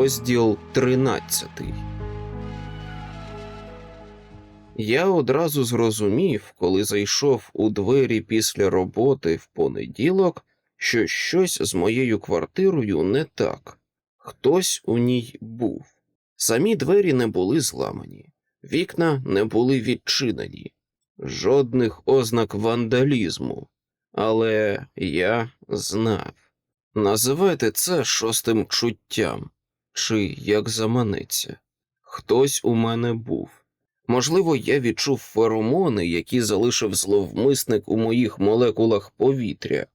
Розділ 13 Я одразу зрозумів, коли зайшов у двері після роботи в понеділок, що щось з моєю квартирою не так. Хтось у ній був. Самі двері не були зламані, вікна не були відчинені, жодних ознак вандалізму. Але я знав. Називайте це шостим чуттям, чи як заманеться. Хтось у мене був. Можливо, я відчув феромони, які залишив зловмисник у моїх молекулах повітря,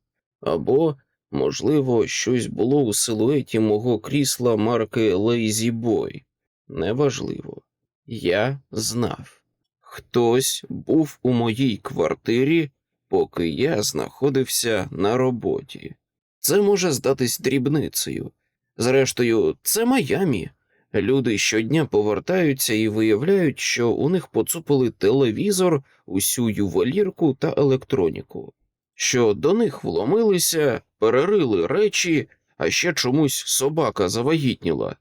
або, можливо, щось було у силуеті мого крісла марки Lazy Boy. Неважливо. Я знав. Хтось був у моїй квартирі, поки я знаходився на роботі. Це може здатись дрібницею. Зрештою, це Майамі. Люди щодня повертаються і виявляють, що у них поцупили телевізор, усю ювелірку та електроніку, що до них вломилися, перерили речі, а ще чомусь собака завагітніла.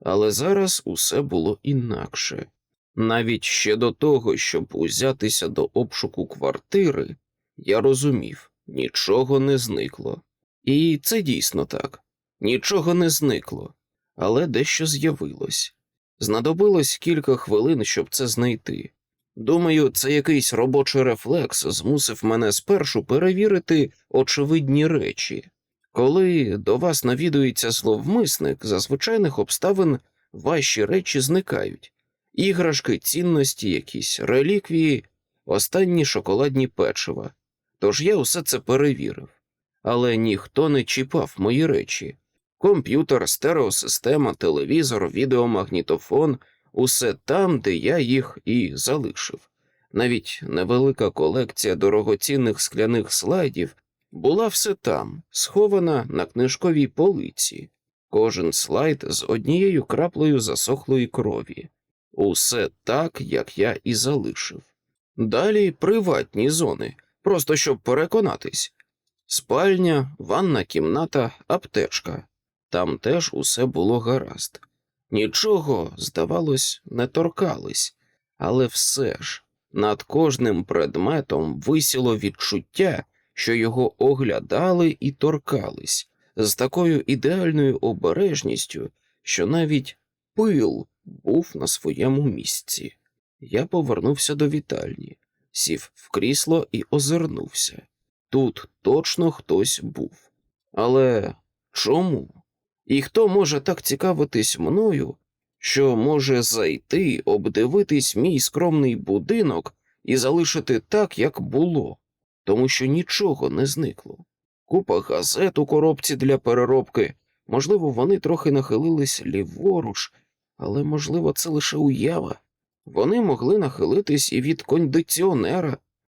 Але зараз усе було інакше. Навіть ще до того, щоб узятися до обшуку квартири, я розумів, нічого не зникло. І це дійсно так. Нічого не зникло, але дещо з'явилось. Знадобилось кілька хвилин, щоб це знайти. Думаю, це якийсь робочий рефлекс змусив мене спершу перевірити очевидні речі. Коли до вас навідується зловмисник, за звичайних обставин ваші речі зникають іграшки, цінності, якісь реліквії, останні шоколадні печива. Тож я усе це перевірив але ніхто не чіпав мої речі. Комп'ютер, стереосистема, телевізор, відеомагнітофон усе там, де я їх і залишив. Навіть невелика колекція дорогоцінних скляних слайдів була все там, схована на книжковій полиці, кожен слайд з однією краплею засохлої крові. Усе так, як я і залишив. Далі приватні зони, просто щоб переконатись. Спальня, ванна кімната, аптечка. Там теж усе було гаразд. Нічого, здавалось, не торкались, але все ж над кожним предметом висіло відчуття, що його оглядали і торкались, з такою ідеальною обережністю, що навіть пил був на своєму місці. Я повернувся до вітальні, сів в крісло і озирнувся. Тут точно хтось був. Але чому? І хто може так цікавитись мною, що може зайти, обдивитись мій скромний будинок і залишити так, як було, тому що нічого не зникло. Купа газет у коробці для переробки, можливо, вони трохи нахилились ліворуч, але, можливо, це лише уява. Вони могли нахилитись і від кондиціонера.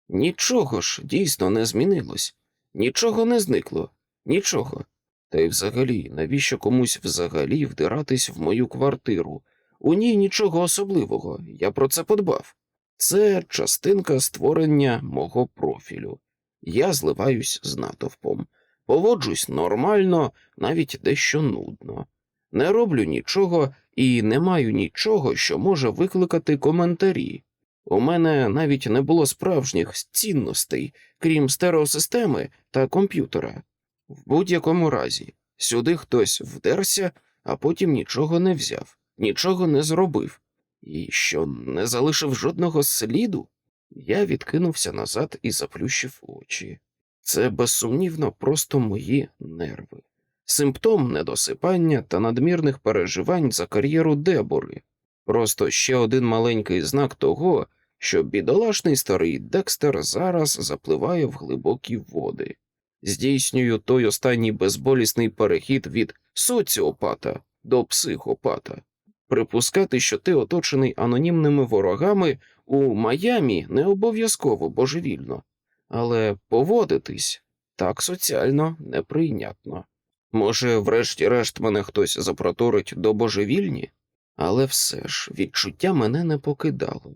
Нічого ж дійсно не змінилось, нічого не зникло, нічого. Та й взагалі, навіщо комусь взагалі вдиратись в мою квартиру? У ній нічого особливого, я про це подбав. Це частинка створення мого профілю. Я зливаюсь з натовпом, поводжусь нормально, навіть дещо нудно. Не роблю нічого і не маю нічого, що може викликати коментарі. У мене навіть не було справжніх цінностей, крім стереосистеми та комп'ютера. В будь-якому разі, сюди хтось вдерся, а потім нічого не взяв, нічого не зробив, і що не залишив жодного сліду. Я відкинувся назад і заплющив очі. Це безсумнівно просто мої нерви, симптом недосипання та надмірних переживань за кар'єру Дебори. Просто ще один маленький знак того, що бідолашний старий Декстер зараз запливає в глибокі води. Здійснюю той останній безболісний перехід від соціопата до психопата. Припускати, що ти оточений анонімними ворогами у Майамі не обов'язково божевільно, але поводитись так соціально неприйнятно. Може, врешті-решт мене хтось запроторить до божевільні, але все ж відчуття мене не покидало.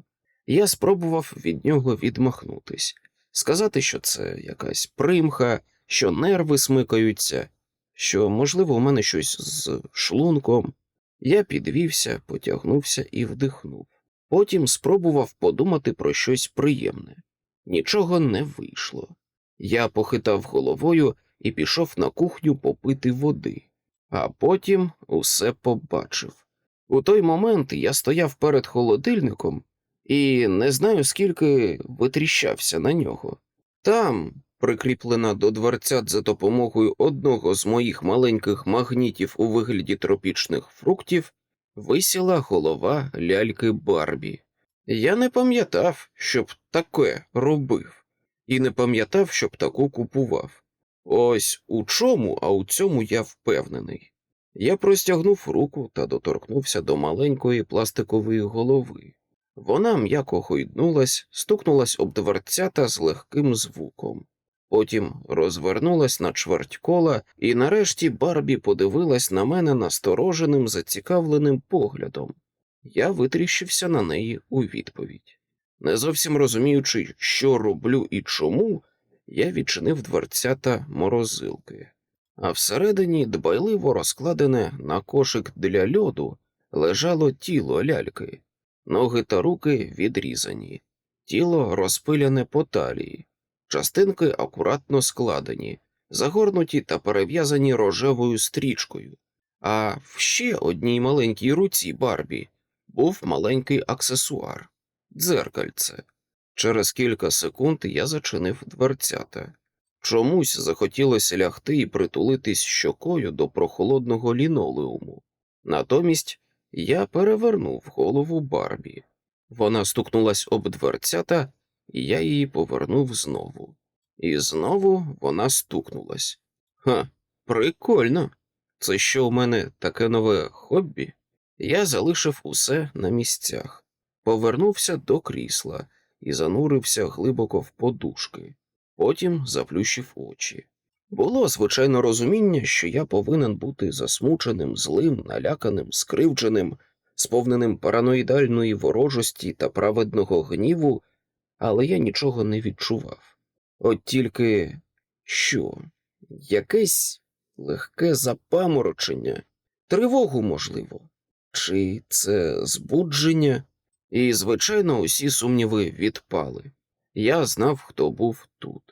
Я спробував від нього відмахнутись, сказати, що це якась примха, що нерви смикаються, що, можливо, у мене щось з шлунком, Я підвівся, потягнувся і вдихнув. Потім спробував подумати про щось приємне. Нічого не вийшло. Я похитав головою і пішов на кухню попити води, а потім усе побачив. У той момент я стояв перед холодильником і не знаю, скільки витріщався на нього. Там, прикріплена до дверцят за допомогою одного з моїх маленьких магнітів у вигляді тропічних фруктів, висіла голова ляльки Барбі. Я не пам'ятав, щоб таке робив, і не пам'ятав, щоб таку купував. Ось у чому, а у цьому я впевнений. Я простягнув руку та доторкнувся до маленької пластикової голови. Вона м'яко гойднулась, стукнулась об дверцята з легким звуком. Потім розвернулась на чверть кола, і нарешті Барбі подивилась на мене настороженим, зацікавленим поглядом. Я витріщився на неї у відповідь. Не зовсім розуміючи, що роблю і чому, я відчинив дверцята морозилки. А всередині, дбайливо розкладене на кошик для льоду, лежало тіло ляльки, ноги та руки відрізані, тіло розпиляне по талії, частинки акуратно складені, загорнуті та перев'язані рожевою стрічкою. А в ще одній маленькій руці Барбі був маленький аксесуар дзеркальце. Через кілька секунд я зачинив дверцята. Чомусь захотілося лягти і притулитись щокою до прохолодного лінолеуму. Натомість я перевернув голову Барбі. Вона стукнулась об дверцята, і я її повернув знову. І знову вона стукнулась. Ха, прикольно. Це що у мене таке нове хобі? Я залишив усе на місцях, повернувся до крісла і занурився глибоко в подушки. Потім заплющив очі. Було, звичайно, розуміння, що я повинен бути засмученим, злим, наляканим, скривдженим, сповненим параноїдальної ворожості та праведного гніву, але я нічого не відчував. От тільки що? Якесь легке запаморочення, тривогу, можливо, чи це збудження? І, звичайно, усі сумніви відпали. Я знав, хто був тут.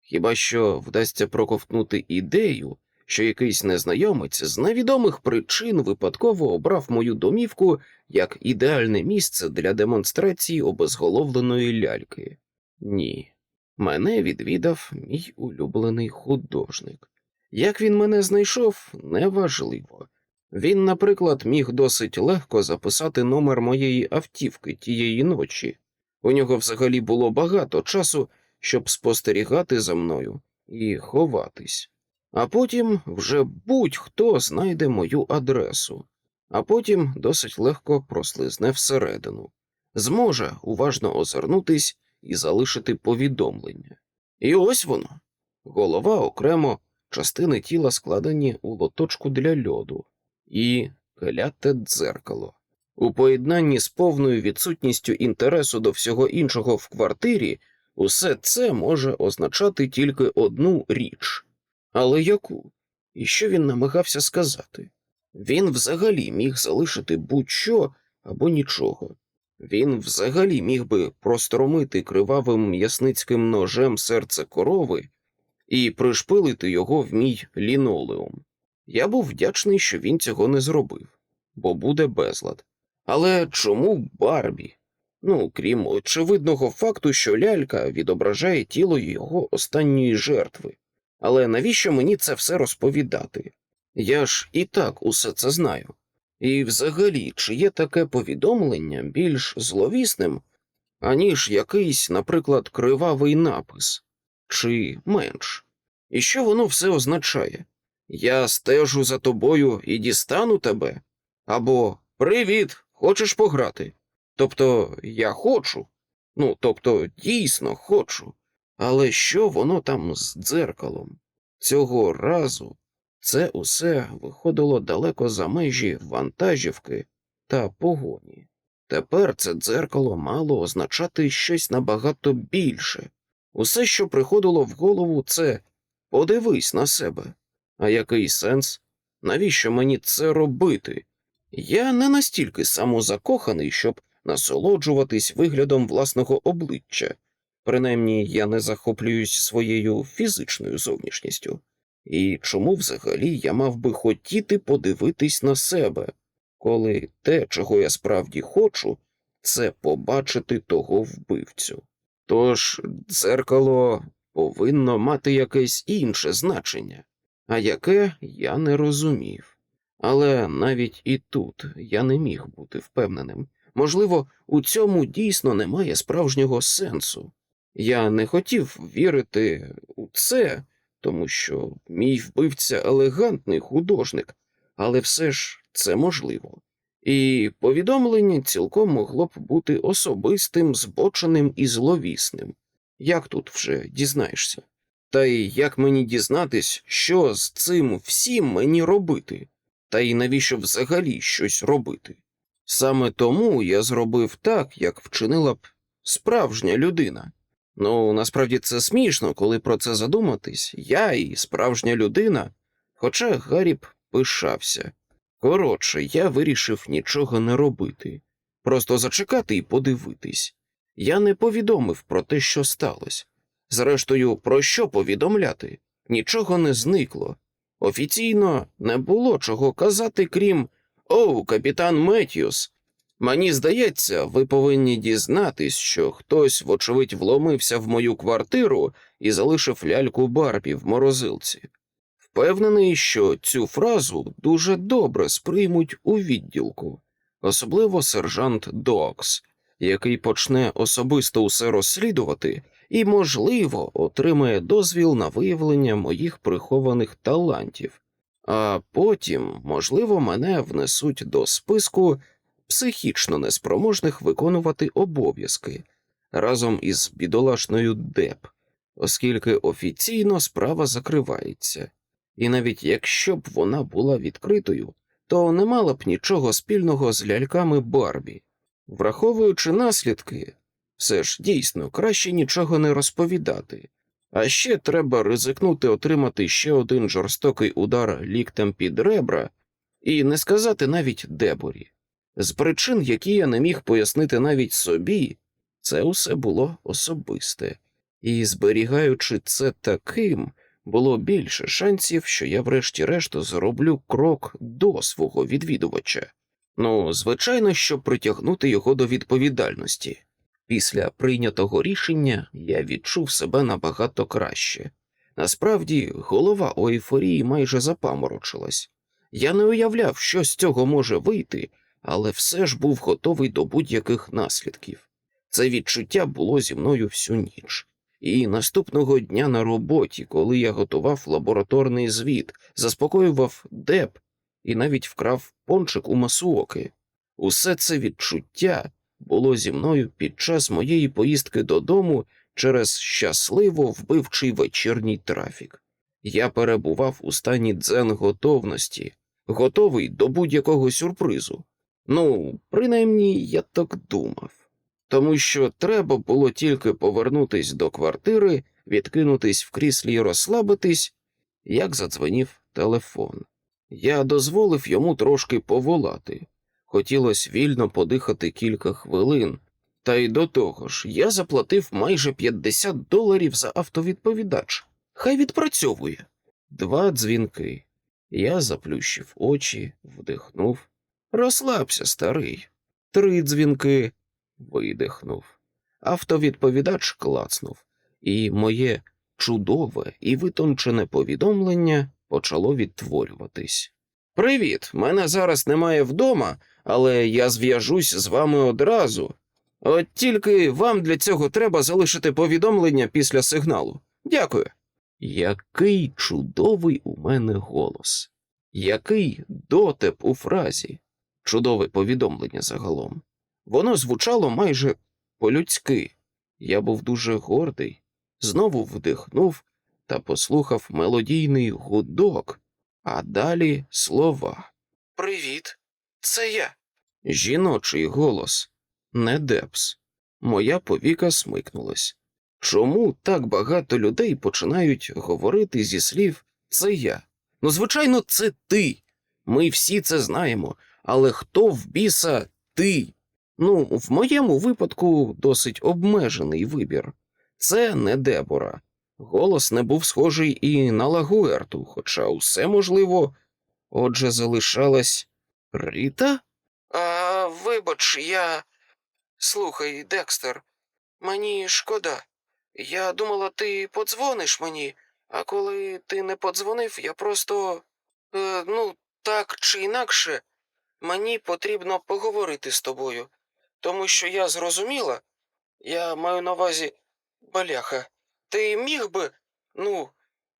Хіба що вдасться проковтнути ідею, що якийсь незнайомець з невідомих причин випадково обрав мою домівку як ідеальне місце для демонстрації обезголовленої ляльки. Ні, мене відвідав мій улюблений художник. Як він мене знайшов, неважливо. Він, наприклад, міг досить легко записати номер моєї автівки тієї ночі. У нього взагалі було багато часу, щоб спостерігати за мною і ховатись. А потім вже будь-хто знайде мою адресу, а потім досить легко прослизне всередину, зможе уважно озирнутись і залишити повідомлення. І ось воно голова окремо, частини тіла складені у лоточку для льоду і кляте дзеркало. У поєднанні з повною відсутністю інтересу до всього іншого в квартирі, усе це може означати тільки одну річ. Але яку? І що він намагався сказати? Він взагалі міг залишити будь-що або нічого. Він взагалі міг би простромити кривавим м'ясницьким ножем серце корови і пришпилити його в мій лінолеум. Я був вдячний, що він цього не зробив, бо буде безлад. Але чому Барбі? Ну, крім очевидного факту, що лялька відображає тіло його останньої жертви. Але навіщо мені це все розповідати? Я ж і так усе це знаю. І взагалі, чи є таке повідомлення більш зловісним, аніж якийсь, наприклад, кривавий напис, чи менш? І що воно все означає? Я стежу за тобою і дістану тебе? Або Привіт, хочеш пограти? Тобто я хочу, ну, тобто дійсно хочу, але що воно там з дзеркалом? Цього разу це усе виходило далеко за межі вантажівки та погоні. Тепер це дзеркало мало означати щось набагато більше. Усе, що приходило в голову, це подивись на себе. А який сенс? Навіщо мені це робити? Я не настільки самозакоханий, щоб насолоджуватись виглядом власного обличчя. Принаймні, я не захоплююсь своєю фізичною зовнішністю. І чому взагалі я мав би хотіти подивитись на себе, коли те, чого я справді хочу, це побачити того вбивцю. Тож дзеркало повинно мати якесь інше значення, а яке я не розумів. Але навіть і тут я не міг бути впевненим. Можливо, у цьому дійсно немає справжнього сенсу. Я не хотів вірити у це, тому що мій вбивця елегантний художник, але все ж це можливо. І повідомлення цілком могло б бути особистим, збоченим і зловісним. Як тут вже дізнаєшся? Та й як мені дізнатись, що з цим всім мені робити, та й навіщо взагалі щось робити? Саме тому я зробив так, як вчинила б справжня людина. Ну, насправді це смішно, коли про це задуматись. Я і справжня людина, хоча Гаррі пишався. Коротше, я вирішив нічого не робити, просто зачекати і подивитись. Я не повідомив про те, що сталося. Зрештою, про що повідомляти? Нічого не зникло. Офіційно не було чого казати, крім Оу, капітан Меттьюс. Мені здається, ви повинні дізнатись, що хтось, вочевидь, вломився в мою квартиру і залишив ляльку Барбі в морозилці. Впевнений, що цю фразу дуже добре сприймуть у відділку, особливо сержант Докс, який почне особисто усе розслідувати і, можливо, отримає дозвіл на виявлення моїх прихованих талантів, а потім, можливо, мене внесуть до списку психічно неспроможних виконувати обов'язки разом із бідолашною Деп, оскільки офіційно справа закривається. І навіть якщо б вона була відкритою, то не мала б нічого спільного з ляльками Барбі. Враховуючи наслідки, все ж дійсно краще нічого не розповідати. А ще треба ризикнути отримати ще один жорстокий удар ліктем під ребра і не сказати навіть Деборі. З причин, які я не міг пояснити навіть собі, це усе було особисте, і, зберігаючи це таким, було більше шансів, що я врешті-решт зроблю крок до свого відвідувача. Ну, звичайно, щоб притягнути його до відповідальності. Після прийнятого рішення я відчув себе набагато краще. Насправді, голова у ейфорії майже запаморочилась. Я не уявляв, що з цього може вийти, але все ж був готовий до будь-яких наслідків. Це відчуття було зі мною всю ніч. І наступного дня на роботі, коли я готував лабораторний звіт, заспокоював деп і навіть вкрав пончик у масуоки. Усе це відчуття було зі мною під час моєї поїздки додому через щасливо вбивчий вечірній трафік. Я перебував у стані дзен готовності, готовий до будь-якого сюрпризу. Ну, принаймні, я так думав. Тому що треба було тільки повернутись до квартири, відкинутись в кріслі і розслабитись, як задзвонів телефон. Я дозволив йому трошки поволати. Хотілося вільно подихати кілька хвилин, та й до того ж я заплатив майже 50 доларів за автовідповідач. Хай відпрацьовує. Два дзвінки. Я заплющив очі, вдихнув. Розслабся, старий. Три дзвінки. Видихнув. Автовідповідач клацнув, і моє чудове і витончене повідомлення почало відтворюватись. Привіт! Мене зараз немає вдома, але я зв'яжусь з вами одразу. От тільки вам для цього треба залишити повідомлення після сигналу. Дякую. Який чудовий у мене голос, який дотеп у фразі, чудове повідомлення загалом. Воно звучало майже по-людськи. Я був дуже гордий, знову вдихнув та послухав мелодійний гудок, а далі слова. Привіт, це я. Жіночий голос, не Депс. Моя повіка смикнулась. Чому так багато людей починають говорити зі слів це я? Ну, звичайно, це ти. Ми всі це знаємо, Але хто в біса ти? Ну, в моєму випадку досить обмежений вибір. Це не Дебора. Голос не був схожий і на Лагуерту, хоча усе можливо. Отже, залишалась Рита? А, вибач, я. Слухай, Декстер, мені шкода. Я думала, ти подзвониш мені, а коли ти не подзвонив, я просто. Е, ну, так чи інакше, мені потрібно поговорити з тобою, тому що я зрозуміла, я маю на увазі баляха. Ти міг би, ну,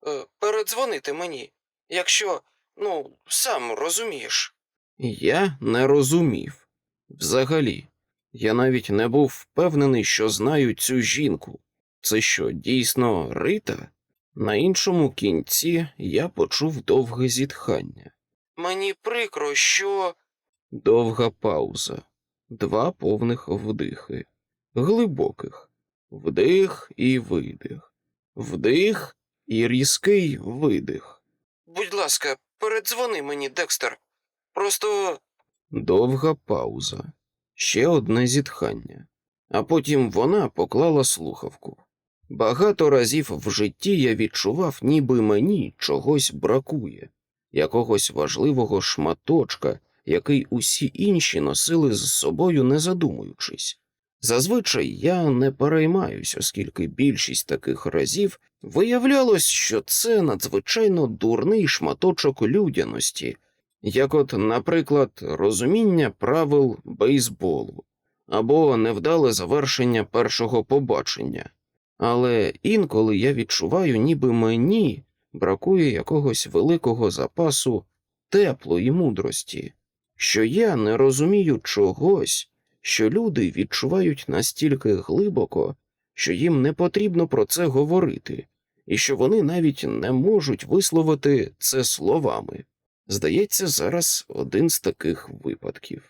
е, передзвонити мені, якщо, ну, сам розумієш. Я не розумів. Взагалі, я навіть не був впевнений, що знаю цю жінку. Це що, дійсно Рита? На іншому кінці я почув довге зітхання. Мені прикро, що. Довга пауза, два повних вдихи, глибоких. Вдих і видих, вдих і різкий видих. Будь ласка, передзвони мені, Декстер. Просто. Довга пауза, ще одне зітхання, а потім вона поклала слухавку. Багато разів в житті я відчував, ніби мені чогось бракує, якогось важливого шматочка, який усі інші носили з собою, не задумуючись. Зазвичай я не переймаюсь, оскільки більшість таких разів виявлялось, що це надзвичайно дурний шматочок людяності, як от, наприклад, розуміння правил бейсболу або невдале завершення першого побачення. Але інколи я відчуваю, ніби мені бракує якогось великого запасу теплої мудрості, що я не розумію чогось, що люди відчувають настільки глибоко, що їм не потрібно про це говорити, і що вони навіть не можуть висловити це словами. Здається, зараз один з таких випадків.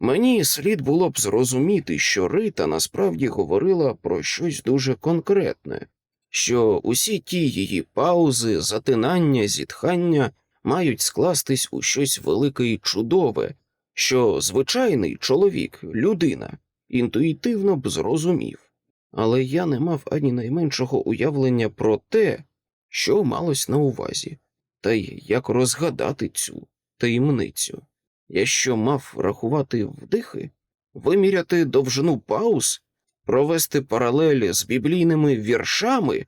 Мені слід було б зрозуміти, що Рита насправді говорила про щось дуже конкретне, що усі ті її паузи, затинання, зітхання мають скластись у щось велике і чудове, що звичайний чоловік, людина, інтуїтивно б зрозумів. Але я не мав ані найменшого уявлення про те, що малось на увазі, та й як розгадати цю таємницю. Я що мав рахувати вдихи, виміряти довжину пауз, провести паралелі з біблійними віршами,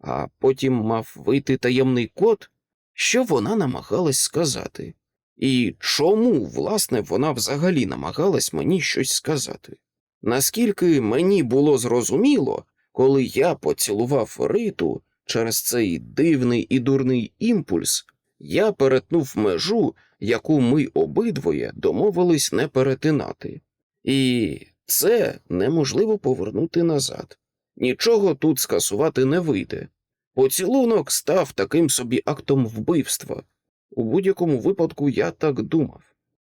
а потім мав вийти таємний код, що вона намагалась сказати, і чому, власне, вона взагалі намагалась мені щось сказати. Наскільки мені було зрозуміло, коли я поцілував риту через цей дивний і дурний імпульс, я перетнув межу яку ми обидвоє домовились не перетинати, і це неможливо повернути назад. Нічого тут скасувати не вийде. Поцілунок став таким собі актом вбивства. У будь-якому випадку я так думав.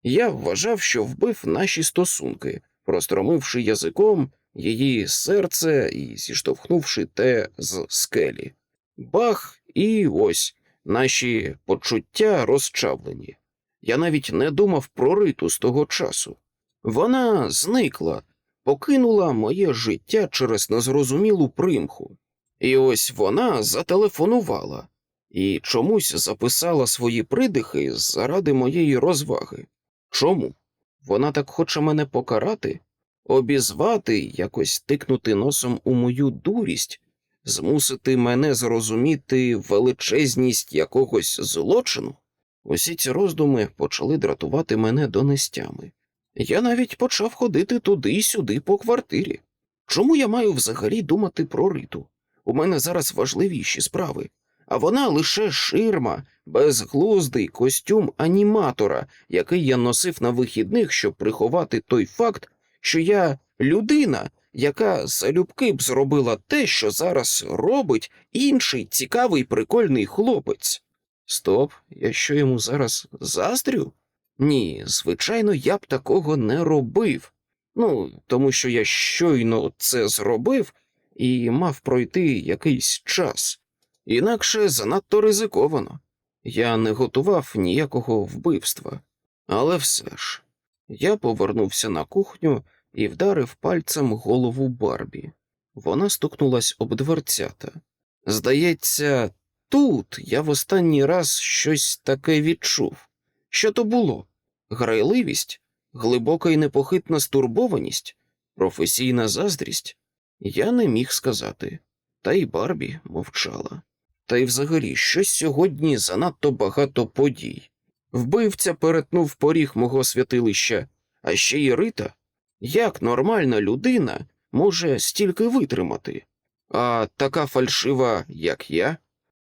Я вважав, що вбив наші стосунки, простромивши язиком її серце і зіштовхнувши те з скелі. Бах, і ось наші почуття розчавлені. Я навіть не думав про риту з того часу. Вона зникла, покинула моє життя через незрозумілу примху. І ось вона зателефонувала і чомусь записала свої придихи заради моєї розваги. Чому? Вона так хоче мене покарати, обізвати, якось тикнути носом у мою дурість, змусити мене зрозуміти величезність якогось злочину? Усі ці роздуми почали дратувати мене донестями. Я навіть почав ходити туди й сюди по квартирі. Чому я маю взагалі думати про риту? У мене зараз важливіші справи, а вона лише ширма, безглуздий костюм аніматора, який я носив на вихідних, щоб приховати той факт, що я людина, яка залюбки б зробила те, що зараз робить інший цікавий прикольний хлопець. Стоп, я що йому зараз заздрю? Ні, звичайно, я б такого не робив. Ну, тому що я щойно це зробив і мав пройти якийсь час. Інакше занадто ризиковано. Я не готував ніякого вбивства. Але все ж, Я повернувся на кухню і вдарив пальцем голову Барбі. Вона стукнулась об дверцята. Здається, тут я в останній раз щось таке відчув. Що то було? Грайливість, глибока і непохитна стурбованість, професійна заздрість? Я не міг сказати, та й Барбі мовчала. Та й взагалі, щось сьогодні занадто багато подій. Вбивця перетнув поріг мого святилища, а ще й Рита. Як нормальна людина може стільки витримати? А така фальшива, як я,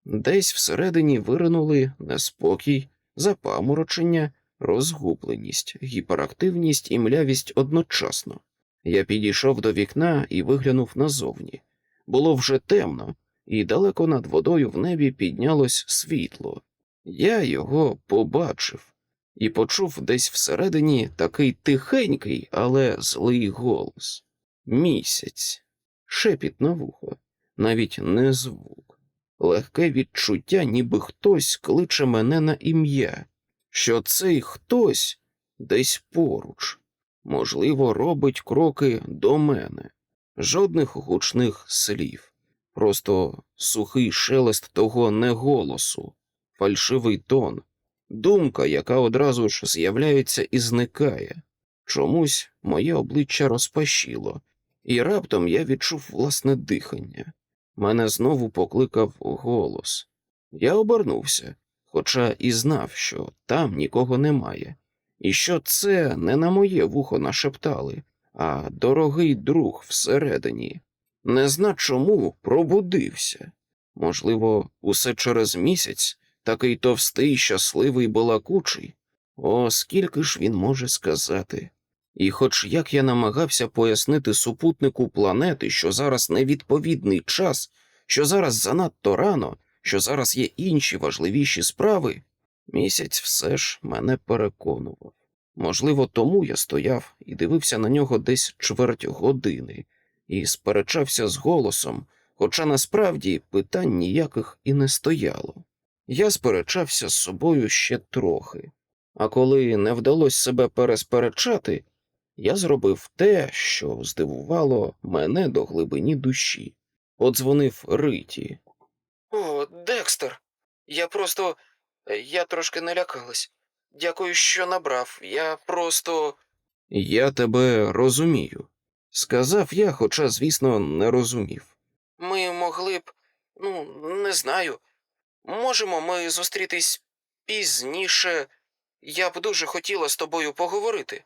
десь всередині виринули неспокій, запаморочення, розгубленість, гіперактивність і млявість одночасно. Я підійшов до вікна і виглянув назовні. Було вже темно, і далеко над водою в небі піднялось світло. Я його побачив і почув десь всередині такий тихенький, але злий голос. Місяць, шепіт на вухо, навіть не звук, легке відчуття, ніби хтось кличе мене на ім'я, що цей хтось десь поруч, можливо, робить кроки до мене, жодних гучних слів, просто сухий шелест того неголосу, фальшивий тон, думка, яка одразу ж з'являється і зникає. Чомусь моє обличчя розпашіло, і раптом я відчув власне дихання. Мене знову покликав голос. Я обернувся, хоча і знав, що там нікого немає, і що це не на моє вухо нашептали, а дорогий друг всередині. Не зна чому пробудився. Можливо, усе через місяць такий товстий, щасливий балакучий. О, скільки ж він може сказати. І хоч як я намагався пояснити супутнику планети, що зараз невідповідний час, що зараз занадто рано, що зараз є інші важливіші справи, місяць все ж мене переконував. Можливо, тому я стояв і дивився на нього десь чверть години і сперечався з голосом, хоча насправді питань ніяких і не стояло. Я сперечався з собою ще трохи, а коли не вдалося себе пересперечати, я зробив те, що здивувало мене до глибині душі. Подзвонив Риті. О, Декстер, я просто. Я трошки налякалась. Дякую, що набрав. Я просто. Я тебе розумію, сказав я, хоча, звісно, не розумів. Ми могли б, ну, не знаю. Можемо ми зустрітись пізніше. Я б дуже хотіла з тобою поговорити.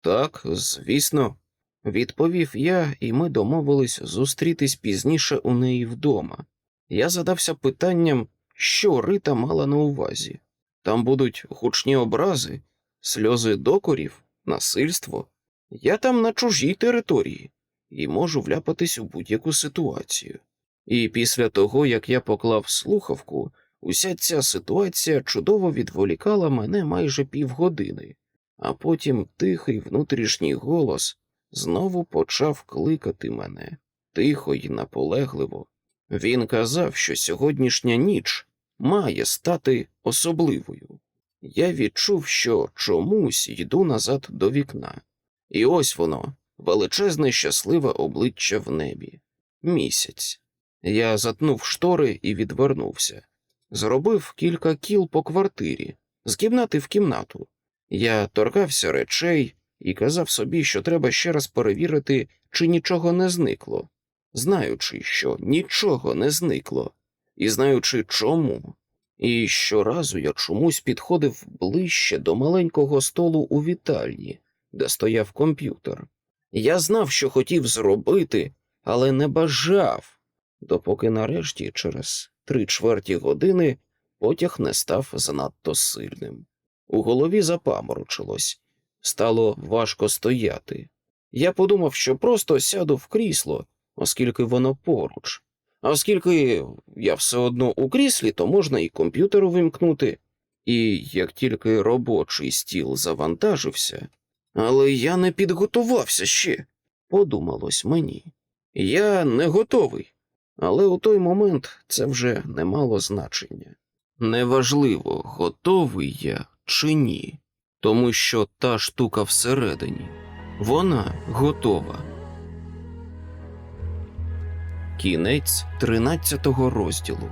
Так, звісно, відповів я, і ми домовились зустрітись пізніше у неї вдома. Я задався питанням, що Рита мала на увазі. Там будуть гучні образи, сльози докорів, насильство. Я там на чужій території і можу вляпатись у будь-яку ситуацію. І після того, як я поклав слухавку, уся ця ситуація чудово відволікала мене майже півгодини, а потім тихий внутрішній голос знову почав кликати мене тихо й наполегливо. Він казав, що сьогоднішня ніч має стати особливою. Я відчув, що чомусь йду назад до вікна, і ось воно, величезне щасливе обличчя в небі. Місяць. Я затнув штори і відвернувся. Зробив кілька кіл по квартирі, з кімнати в кімнату. Я торкався речей і казав собі, що треба ще раз перевірити, чи нічого не зникло, знаючи, що нічого не зникло, і знаючи чому. І щоразу я чомусь підходив ближче до маленького столу у вітальні, де стояв комп'ютер. Я знав, що хотів зробити, але не бажав, допоки нарешті, через три чверті години, потяг не став занадто сильним. У голові запаморочилось, стало важко стояти. Я подумав, що просто сяду в крісло, оскільки воно поруч. Оскільки я все одно у кріслі, то можна і комп'ютер увімкнути. І як тільки робочий стіл завантажився, але я не підготувався ще, подумалось мені. Я не готовий, але у той момент це вже не мало значення. Неважливо, готовий я чи ні. тому що та штука всередині, вона готова. Кінець 13 розділу.